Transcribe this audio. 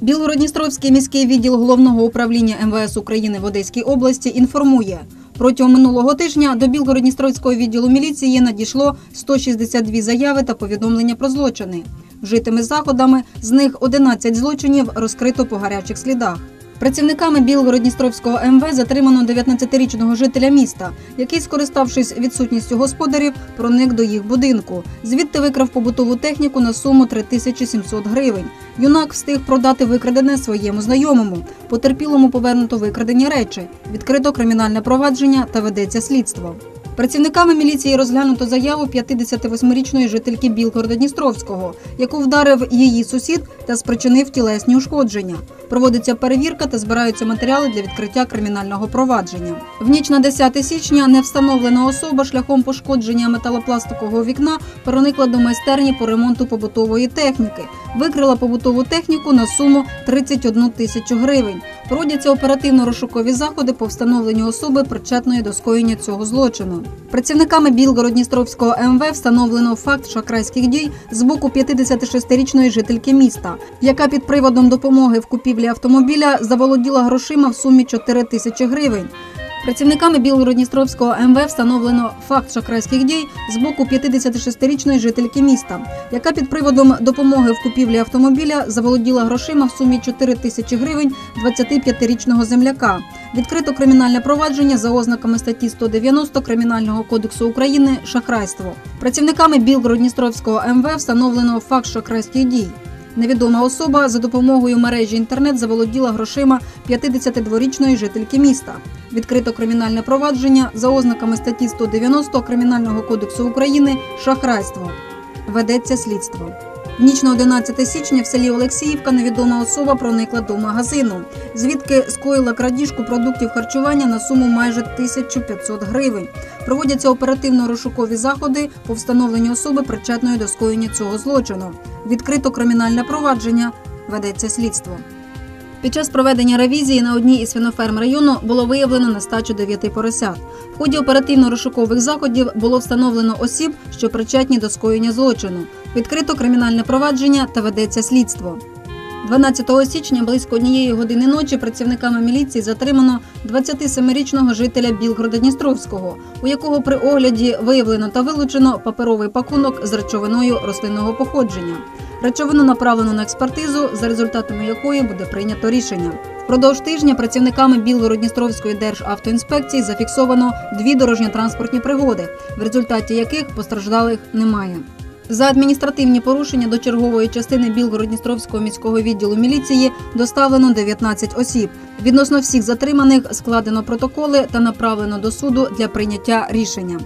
Білгородністровський міський відділ головного управління МВС України в Одеській області інформує. Протягом минулого тижня до Білгородністровського відділу міліції надійшло 162 заяви та повідомлення про злочини. Вжитими заходами з них 11 злочинів розкрито по гарячих слідах. Працівниками Білгородністровського МВ затримано 19-річного жителя міста, який, скориставшись відсутністю господарів, проник до їх будинку. Звідти викрав побутову техніку на суму 3700 гривень. Юнак встиг продати викрадене своєму знайомому. Потерпілому повернуто викрадені речі. Відкрито кримінальне провадження та ведеться слідство. Працівниками міліції розглянуто заяву 58-річної жительки Білгорода-Дністровського, яку вдарив її сусід та спричинив тілесні ушкодження. Проводиться перевірка та збираються матеріали для відкриття кримінального провадження. В ніч на 10 січня невстановлена особа шляхом пошкодження металопластикового вікна проникла до майстерні по ремонту побутової техніки, викрила побутову техніку на суму 31 тисячу гривень. Проводяться оперативно-розшукові заходи по встановленню особи, причетної до скоєння цього злочину. Працівниками Білгород-Дністровського МВ встановлено факт шахрайських дій з боку 56-річної жительки міста, яка під приводом допомоги в купівлі автомобіля заволоділа грошима в сумі 4 тисячі гривень. Працівниками Білгород-Дністровського МВ встановлено факт шахрайських дій з боку 56-річної жительки міста, яка під приводом допомоги в купівлі автомобіля заволоділа грошима в сумі 4 тисячі гривень 25-річного земляка. Відкрито кримінальне провадження за ознаками статті 190 Кримінального кодексу України шахрайство. Працівниками Білгород-Дністровського МВ встановлено факт шахрайських дій. Невідома особа за допомогою мережі інтернет заволоділа грошима 52-річної жительки міста. Відкрито кримінальне провадження за ознаками статті 190 Кримінального кодексу України шахрайство. Ведеться слідство. В ніч на 11 січня в селі Олексіївка невідома особа проникла до магазину, звідки скоїла крадіжку продуктів харчування на суму майже 1500 гривень. Проводяться оперативно-розшукові заходи по встановленню особи, причетної до скоєння цього злочину. Відкрито кримінальне провадження. Ведеться слідство. Під час проведення ревізії на одній із свиноферм району було виявлено нестачу 9 поросят. В ході оперативно-розшукових заходів було встановлено осіб, що причетні до скоєння злочину. Відкрито кримінальне провадження та ведеться слідство. 12 січня близько однієї години ночі працівниками міліції затримано 27-річного жителя Білгорода-Дністровського, у якого при огляді виявлено та вилучено паперовий пакунок з речовиною рослинного походження. Речовину направлено на експертизу, за результатами якої буде прийнято рішення. Впродовж тижня працівниками Білгород-Дністровської державтоінспекції зафіксовано дві дорожньо-транспортні пригоди, в результаті яких постраждалих немає. За адміністративні порушення до чергової частини Білгород-Дністровського міського відділу міліції доставлено 19 осіб. Відносно всіх затриманих складено протоколи та направлено до суду для прийняття рішення.